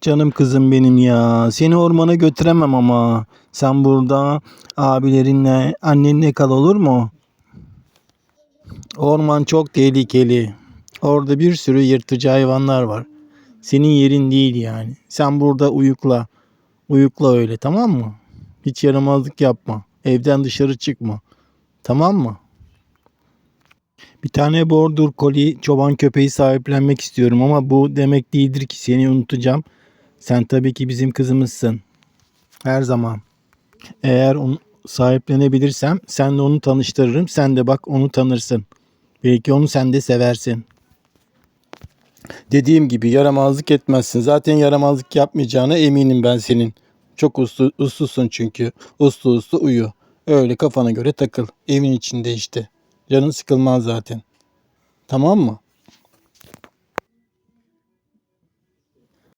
Canım kızım benim ya. Seni ormana götüremem ama. Sen burada abilerinle, annenle kal olur mu? Orman çok tehlikeli. Orada bir sürü yırtıcı hayvanlar var. Senin yerin değil yani. Sen burada uyukla. Uyukla öyle tamam mı? Hiç yaramazlık yapma. Evden dışarı çıkma. Tamam mı? Bir tane border collie çoban köpeği sahiplenmek istiyorum ama bu demek değildir ki seni unutacağım. Sen tabii ki bizim kızımızsın. Her zaman. Eğer onu sahiplenebilirsem senle onu tanıştırırım. Sen de bak onu tanırsın. Belki onu sen de seversin. Dediğim gibi yaramazlık etmezsin. Zaten yaramazlık yapmayacağına eminim ben senin. Çok uslu, uslusun çünkü. Uslu uslu uyu. Öyle kafana göre takıl. Evin içinde işte. Canın sıkılmaz zaten. Tamam mı?